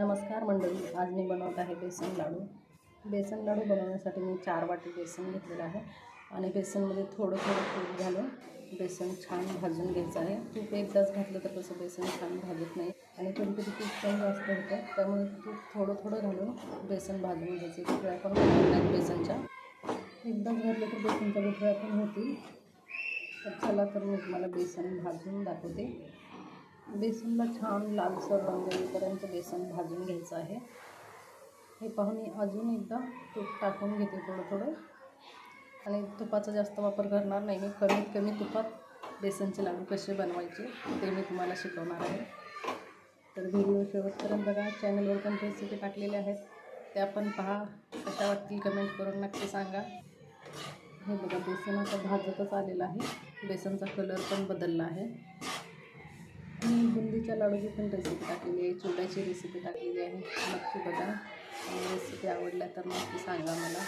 नमस्कार मंडळी आज मी बनवत आहे बेसन लाडू. बेसन लाडू बनवण्यासाठी मी चार वाटी बेसन घेतलेलं आहे आणि बेसनमध्ये थोडं थोडं तूप घालून बेसन छान भाजून घ्यायचं आहे. तूप एकदाच घातलं तर कसं बेसन छान भाजत नाही. आणि कधी कधी तूप पण जास्त होतं त्यामुळे तूप थोडं थोडं घालून बेसन भाजून घ्यायचे. गुठळ्या पण बेसनच्या. एकदाच घातलं तर बेसनच्या गुठळ्या पण होतील. तर चला तर मी तुम्हाला बेसन भाजून दाखवते. बेसनला छान लालसर रंग येईपर्यंत बेसन भाजून घ्यायचं आहे. हे पाहून अजून एकदा तूप टाकून घेते थोडं थोडं आणि तुपाचा जास्त वापर करणार नाही. मी कमीत कमी तुपात बेसनचे लाडू कसे बनवायचे ते मी तुम्हाला शिकवणार आहे. तर व्हिडिओ शेवटपर्यंत बघा. चॅनलवर पण रेसिपी टाकलेल्या आहेत. त्या पण पहा. कशा वाटतील कमेंट करून नक्की सांगा. हे बघा बेसन आता भाजतच आलेलं आहे. बेसनचा कलर पण बदलला आहे. मी बुंदीच्या लाडूची पण रेसिपी टाकलेली आहे चिवड्याची रेसिपी टाकलेली आहे. नक्की बघा रेसिपी आवडल्या तर नक्की सांगा मला.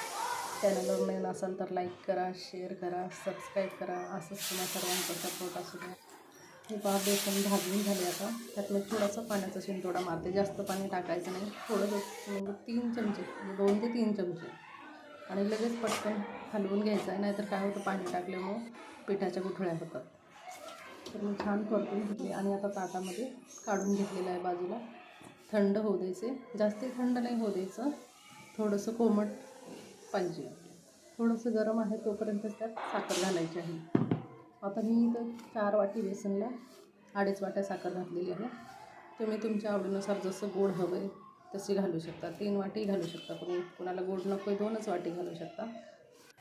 चॅनलवर नवीन असाल तर लाईक करा शेअर करा सबस्क्राईब करा. असंच तुम्हा सर्वांचा सपोर्ट असू द्या. हे पहा बेसन भाजून झाले आता. त्यात मी थोडासा पाण्याचा शिंतोडा मारते. जास्त पाणी टाकायचं नाही. थोडंसं म्हणजे तीन चमचे म्हणजे दोन ते तीन चमचे. आणि लगेच पटकन हलवून घ्यायचं आहे. नाहीतर काय होतं पाणी टाकल्यामुळं पिठाच्या गुठळ्या होतात. तर मी छान परतून घेतले आणि आता ताटामध्ये काढून घेतलेलं आहे बाजूला. थंड होऊ द्यायचे. जास्ती थंड नाही होऊ द्यायचं. थोडंसं कोमट पाहिजे. थोडंसं गरम आहे तोपर्यंत त्यात साखर घालायची आहे. आता मी इथं चार वाटी बेसनला अडीच वाट्या साखर घातलेली आहे. तुम्ही तुमच्या आवडीनुसार जसं गोड हवं आहे तशी घालू शकता. तीन वाटी घालू शकता कोणी. कोणाला गोड नको आहे दोनच वाटी घालू शकता.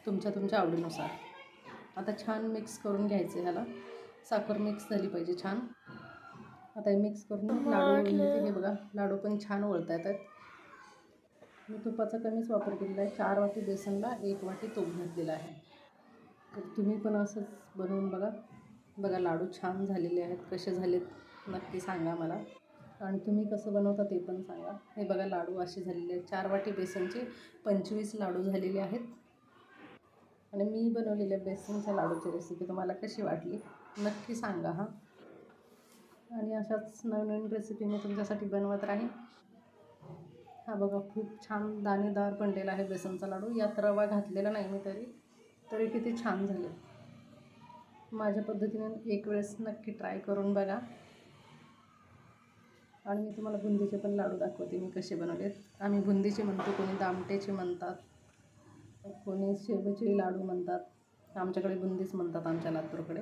तुमच्या तुमच्या आवडीनुसार. आता छान मिक्स करून घ्यायचं ह्याला. साखर मिक्स झाली पाहिजे छान. आता हे मिक्स करून लाडू हे बघा लाडू पण छान वळता येतात. मी तुपाचा कमीच वापर केलेला आहे. चार वाटी बेसनला एक वाटी तूप घातलेला आहे. तर तुम्ही पण असंच बनवून बघा. बघा लाडू छान झालेले आहेत कसे झालेत नक्की सांगा मला. आणि तुम्ही कसं बनवता ते पण सांगा. हे बघा लाडू असे झालेले आहेत. चार वाटी बेसनचे पंचवीस लाडू झालेले आहेत. आणि मी बनवलेल्या बेसनच्या लाडूची रेसिपी तुम्हाला कशी वाटली? नक्की सांगा हां. आणि अशाच नवनवीन रेसिपी मी तुमच्यासाठी बनवत राहीन. हा बघा खूप छान दाणेदार बनलेला आहे बेसनचा लाडू. यात रवा घातलेला नाही मी तरी तरी किती छान झाले. माझ्या पद्धतीने एक वेळेस नक्की ट्राय करून बघा. आणि मी तुम्हाला बुंदीचे पण लाडू दाखवते मी कसे बनवलेत. आम्ही बुंदीचे म्हणतो कोणी दामटेचे म्हणतात कोणी शेवचे लाडू म्हणतात. आमच्याकडे बुंदीच म्हणतात आमच्या लातूरकडे.